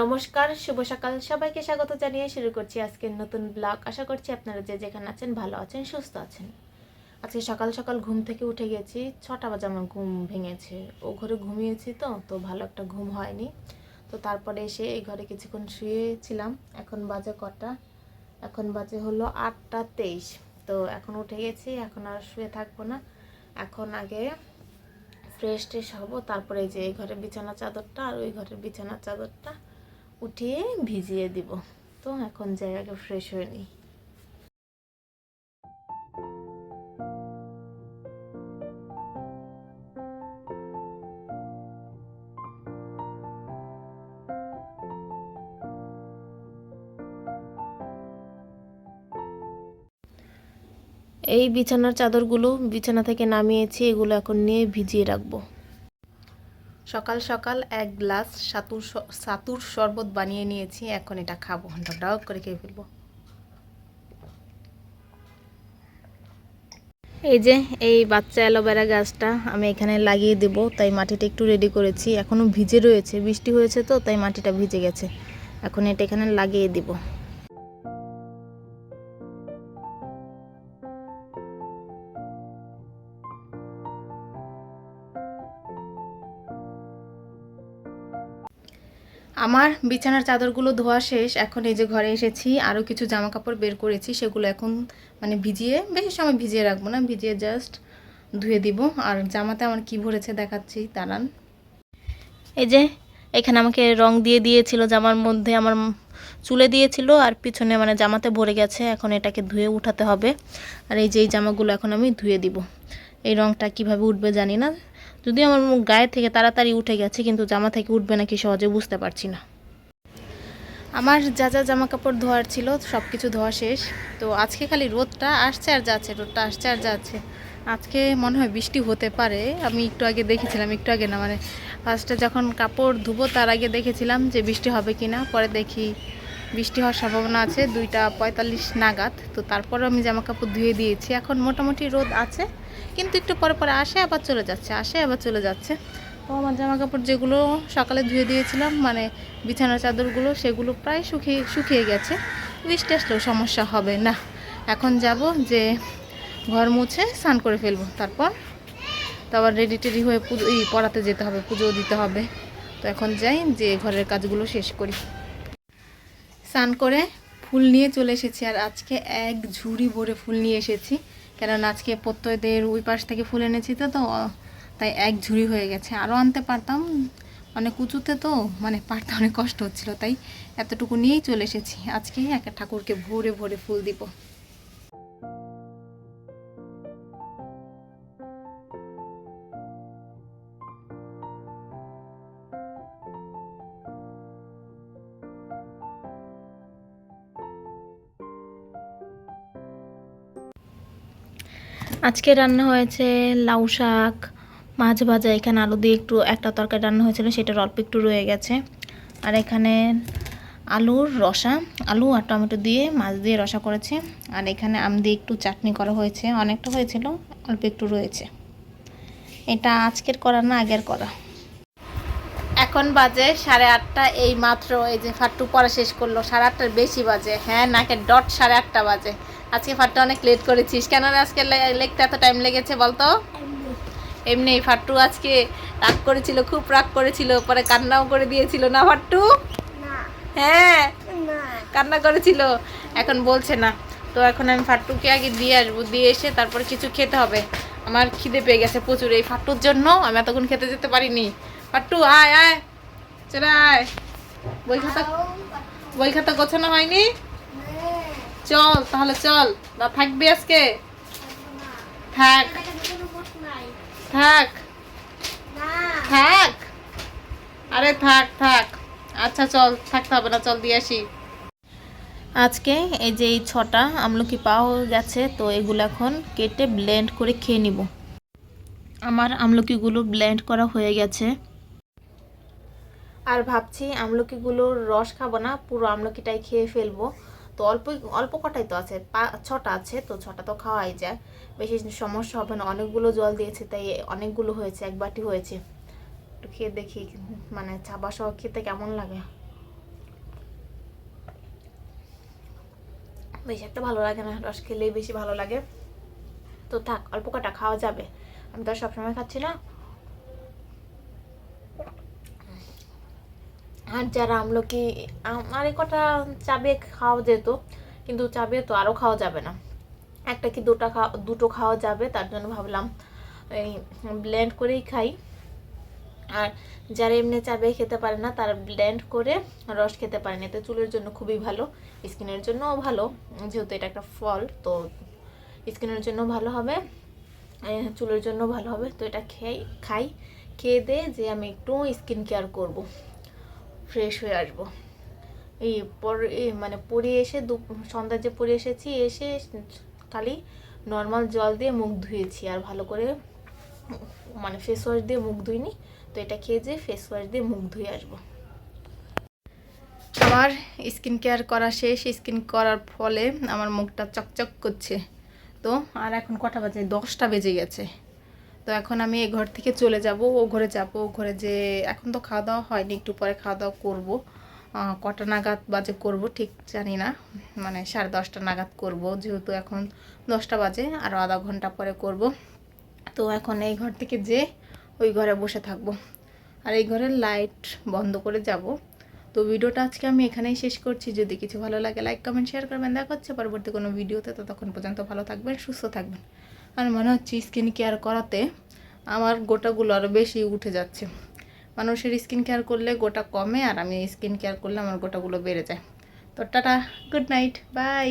নমস্কার, শুভ সকাল। সবাইকে স্বাগত জানিয়ে শুরু করছি আজকের নতুন ব্লগ। আশা করছি আপনারা যে যেখানে আছেন ভালো আছেন, সুস্থ আছেন। আজকে সকাল সকাল ঘুম থেকে উঠে গেছি। ছটা বাজে আমার ঘুম ভেঙেছে। ও ঘরে ঘুমিয়েছি তো তো ভালো একটা ঘুম হয়নি। তো তারপরে এসে এই ঘরে কিছুক্ষণ শুয়েছিলাম। এখন বাজে কটা? এখন বাজে হলো আটটা তেইশ। তো এখন উঠে গেছি, এখন আর শুয়ে থাকব না। এখন আগে ফ্রেশ ট্রেশ হব। তারপরে যে এই ঘরের বিছানা চাদরটা আর ওই ঘরের বিছানার চাদরটা উঠিয়ে ভিজিয়ে দিব। তো এখন যাই আগে ফ্রেশ হয়ে নিই। এই বিছানার চাদরগুলো বিছানা থেকে নামিয়েছি, এগুলো এখন নিয়ে ভিজিয়ে রাখব। সকাল সকাল এক গ্লাস সাতুর সাতুর শরবত বানিয়ে নিয়েছি, এখন এটা খাব। ঢক করে খেয়ে ফেলব। এই যে, এই বাচ্চা অ্যালোভেরা গাছটা আমি এখানে লাগিয়ে দেব, তাই মাটিটা একটু রেডি করেছি। এখনও ভিজে রয়েছে, বৃষ্টি হয়েছে তো, তাই মাটিটা ভিজে গেছে। এখন এটা এখানে লাগিয়ে দিব। আমার বিছানার চাদরগুলো ধোয়া শেষ, এখন এই যে ঘরে এসেছি আরও কিছু জামা কাপড় বের করেছি, সেগুলো এখন মানে ভিজিয়ে, বেশি সময় ভিজিয়ে রাখব না, ভিজিয়ে জাস্ট ধুয়ে দিব। আর জামাতে আমার কি ভরেছে দেখাচ্ছি, দাঁড়ান। এই যে, এখানে আমাকে রং দিয়ে দিয়েছিল জামার মধ্যে, আমার চুলে দিয়েছিল, আর পিছনে মানে জামাতে ভরে গেছে, এখন এটাকে ধুয়ে উঠাতে হবে। আর এই যে এই জামাগুলো এখন আমি ধুয়ে দিব। এই রংটা কীভাবে উঠবে জানি না। যদি আমার গায়ে থেকে তাড়াতাড়ি উঠে গেছে, কিন্তু জামা থেকে উঠবে নাকি সহজে বুঝতে পারছি না। আমার যা যা জামা কাপড় ধোয়ার ছিল সব কিছু ধোয়া শেষ। তো আজকে খালি রোদটা আসছে আর যাচ্ছে, রোদটা আসছে আর যাচ্ছে। আজকে মনে হয় বৃষ্টি হতে পারে। আমি একটু আগে দেখেছিলাম, একটু আগে না মানে ফার্স্টে যখন কাপড় ধুবো তার আগে দেখেছিলাম যে বৃষ্টি হবে কি না পরে দেখি বৃষ্টি হওয়ার সম্ভাবনা আছে, দুইটা পঁয়তাল্লিশ নাগাদ। তো তারপরে আমি জামা কাপড় ধুয়ে দিয়েছি। এখন মোটামুটি রোদ আছে, কিন্তু একটু পরে পরে আসে, আবার চলে যাচ্ছে, আসে, আবার চলে যাচ্ছে। তো আমার জামা কাপড় যেগুলো সকালে ধুয়ে দিয়েছিলাম মানে বিছানার চাদরগুলো, সেগুলো প্রায় শুকিয়ে শুকিয়ে গেছে। বৃষ্টি আসলেও সমস্যা হবে না। এখন যাব যে ঘর মুছে স্নান করে ফেলব। তারপর তো আবার রেডি টেডি হয়ে পুজো পড়াতে যেতে হবে পুজো দিতে হবে। তো এখন যাই, যে ঘরের কাজগুলো শেষ করি। স্নান করে ফুল নিয়ে চলে এসেছি আর আজকে এক ঝুড়ি ভরে ফুল নিয়ে এসেছি। কেননা আজকে প্রত্যয়দের ওই পাশ থেকে ফুল এনেছি তো তো তাই এক ঝুড়ি হয়ে গেছে। আরও আনতে পারতাম অনেক উঁচুতে তো মানে পারতে অনেক কষ্ট হচ্ছিল, তাই এতটুকু নিয়েই চলে এসেছি। আজকে একটা ঠাকুরকে ভরে ভরে ফুল দিব। আজকে রান্না হয়েছে লাউ শাক, মাছ ভাজা, এখানে আলু দিয়ে একটু, একটা তরকারি রান্না হয়েছিল, সেটার অল্প একটু রয়ে গেছে। আর এখানে আলুর রসা, আলু আর টমেটো দিয়ে মাছ দিয়ে রসা করেছে। আর এখানে আম দিয়ে একটু চাটনি করা হয়েছে, অনেকটা হয়েছিল, অল্প একটু রয়েছে। এটা আজকের করা না আগের করা? এখন বাজে সাড়ে আটটা, এই মাত্র এই যে ফাট্টু পড়া শেষ করল, সাড়ে আটটার বেশি বাজে। হ্যাঁ নাকের ডট সাড়ে আটটা বাজে। আজকে ফাট্টু অনেক লেট করেছিস। কেন রে আজকে লিখতে এত টাইম লেগেছে বলতো? এমনি। ফাট্টু আজকে রাগ করেছিল খুব রাগ করেছিল পরে কান্নাও করে দিয়েছিল না ফাট্টু? হ্যাঁ? কান্না করেছিল? এখন বলছে না। তো এখন আমি ফাট্টুকে আগে দিয়ে আসব দিয়ে এসে তারপরে কিছু খেতে হবে। আমার খিদে পেয়ে গেছে প্রচুর। এই ফাট্টুর জন্য আমি এতক্ষণ খেতে যেতে পারিনি। ফাট্টু আয় আয়। চলে আয়। বই খাতা বই খাতা গোছানো হয়নি? চল, তাহলে চল। না, থাকবি আজকে? থাক। থাক। থাক। আরে থাক থাক। আচ্ছা চল, থাকতে হবে না, চল দিয়ে আসি। আজকে এই যে এই ছটা আমলকি পাওয়া গেছে, তো এগুলো এখন কেটে ব্লেন্ড করে খেয়ে নিব। আমার আমলকিগুলো ব্লেন্ড করা হয়ে গেছে। আর ভাবছি আমলকিগুলোর রস খাব না, পুরো আমলকিটাই খেয়ে ফেলব। তো অল্প অল্প কটাই তো আছে, পা, ছটা আছে, তো ছটা তো খাওয়াই যায়। বেশি সমস্যা হবে না, অনেকগুলো জল দিয়েছে, তাই অনেকগুলো হয়েছে, এক বাটি হয়েছে। একটু খেয়ে দেখি মানে চাবা সহ খেতে কেমন লাগে? বেশি একটা ভালো লাগে না, রস খেলেই বেশি ভালো লাগে। তো থাক, অল্প কটা খাওয়া যাবে। আমি তো সবসময় খাচ্ছি না। আর যারা আমলকি আমার এই কটা চাবে খাওয়া যেত, কিন্তু চাবে তো আরও খাওয়া যাবে না। একটা কি দুটো খাওয়া দুটো খাওয়া যাবে, তার জন্য ভাবলাম এই ব্লেন্ড করেই খাই। আর যারা এমনি চাবে খেতে পারে না, তারা ব্লেন্ড করে রস খেতে পারে না। এতে চুলের জন্য খুবই ভালো, স্কিনের জন্যও ভালো, যেহেতু এটা একটা ফল, তো স্কিনের জন্য ভালো হবে চুলের জন্য ভালো হবে। তো এটা খেয়ে, খাই, খেয়ে দিয়ে যে আমি একটু স্কিন কেয়ার করব। ফ্রেশ হয়ে আসব। এই পর মানে পরে এসে দু সন্ধ্যা যে পরে এসেছি, এসে খালি নর্মাল জল দিয়ে মুখ ধুয়েছি আর ভালো করে মানে ফেস ওয়াশ দিয়ে মুখ ধুইনি, তো এটা খেয়ে যে ফেস ওয়াশ দিয়ে মুখ ধুয়ে আসব। আমার স্কিন কেয়ার করা শেষ স্কিন করার ফলে আমার মুখটা চকচক করছে। তো আর এখন কটা বাজে? দশটা বেজে গেছে। তো এখন আমি এ ঘর থেকে চলে যাব, ও ঘরে যাব, ও ঘরে যে এখন তো খাওয়া দাওয়া হয়নি, একটু পরে খাওয়া দাওয়া করব কটা নাগাদ বাজে করব, ঠিক জানি না মানে সাড়ে দশটা নাগাদ করব, যেহেতু এখন দশটা বাজে আরও আধা ঘণ্টা পরে করব। তো এখন এই ঘর থেকে যে ওই ঘরে বসে থাকব। আর এই ঘরের লাইট বন্ধ করে যাব। তো ভিডিওটা আজকে আমি এখানেই শেষ করছি। যদি কিছু ভালো লাগে, লাইক, কমেন্ট, শেয়ার করবেন। দেখা হচ্ছে পরবর্তী কোনো ভিডিওতে। তো তখন পর্যন্ত ভালো থাকবেন, সুস্থ থাকবেন। আর মনে হচ্ছে স্কিন কেয়ার করাতে আমার গোটাগুলো আরও বেশি উঠে যাচ্ছে। মানুষের স্কিন কেয়ার করলে গোটা কমে আর আমি স্কিন কেয়ার করলে আমার গোটাগুলো বেড়ে যায়। তো টাটা গুড নাইট বাই